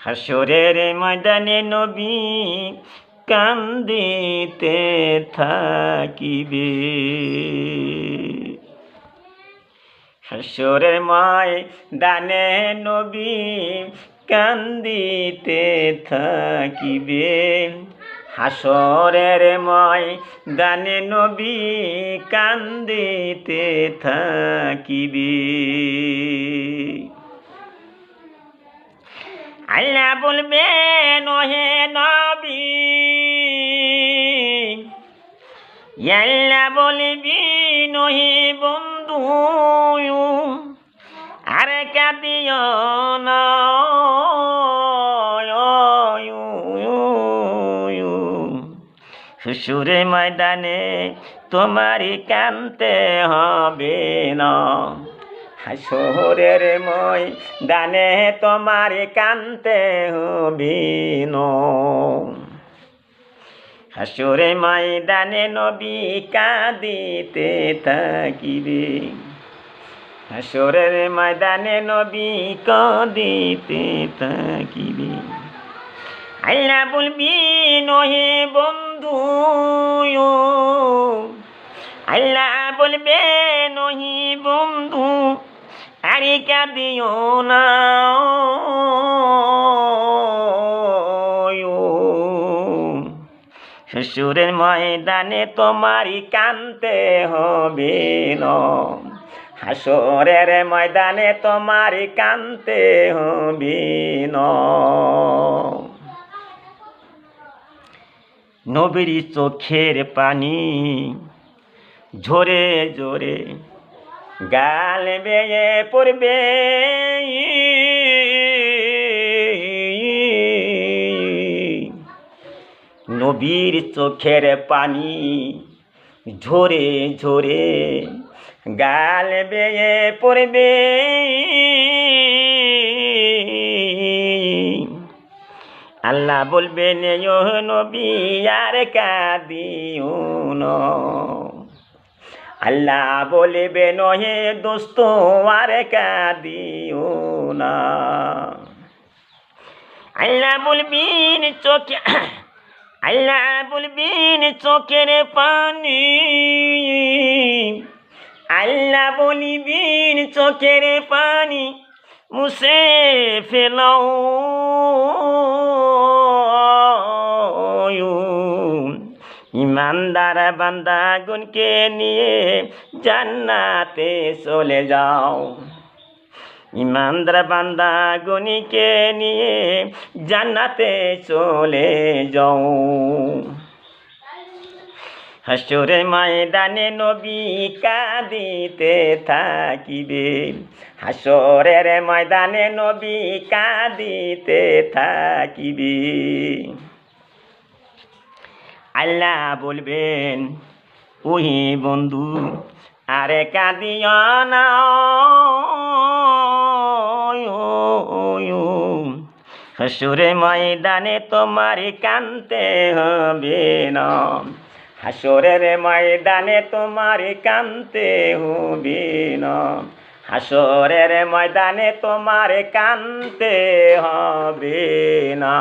হাসরের ময়দানে নবী কান্দিতে থাকিবে হাসরের মায় দানে নবী কান্দিতে থাকিবে হাসরের ময় দানে নবী কান্দিতে থাকিবে আল্লাহ বলবেন ওহে নবী। বলবি নহে বন্ধু। আরে কাঁদিও না। শ্বশুরে ময়দানে তোমারই কানতে হবে না। হাসরের মই দানে তোমার কানতে হবে না। হাসরে ময়দানে নবী কাঁদিতে থাকিবে। হাসরের ময়দানে নবী কাঁদিতে থাকিবে। আল্লাহ বলবি নহে বন্ধু আল্লাহ বলবে নহি বন্ধু আরে কাঁদিও না শ্বশুরের ময়দানে তোমারই কানতে হবে হাসরের ময়দানে তোমারই কানতে হবে নবীর চোখের পানি ঝরে ঝরে গাল বেয়ে পড়বে। নবীর চোখের পানি ঝরে ঝরে গাল বেয়ে পড়বে। আল্লাহ বলবেন নবী, আর কাদিও আল্লাহ বলবে, নহে দোস্ত, আর কাদিও না। আল্লাহ বলবিন, চোখে আল্লাহ বলবিন, চোখের পানি। আল্লাহ বলিবিন, চোখের পানি মুছে ফেলাও। ইমানদার বান্দাগুনকে নিয়ে জান্নাতে চলে যাও। ইমানদার বান্দাগুনিকে নিয়ে জান্নাতে চলে যাও। হাসরে ময়দানে নবী কাঁদিতে থাকিবে। হাসরের ময়দানে নবী কাঁদিতে থাকিবে। আল্লাহ বলবেন, ওহি বন্ধু, আরে কাঁদিও না হাসুরে ময়দানে তোমার কানতে হবে না। হাসরের ময়দানে তোমার কানতে হবে না। হাসরের ময়দানে তোমার কানতে হবে না।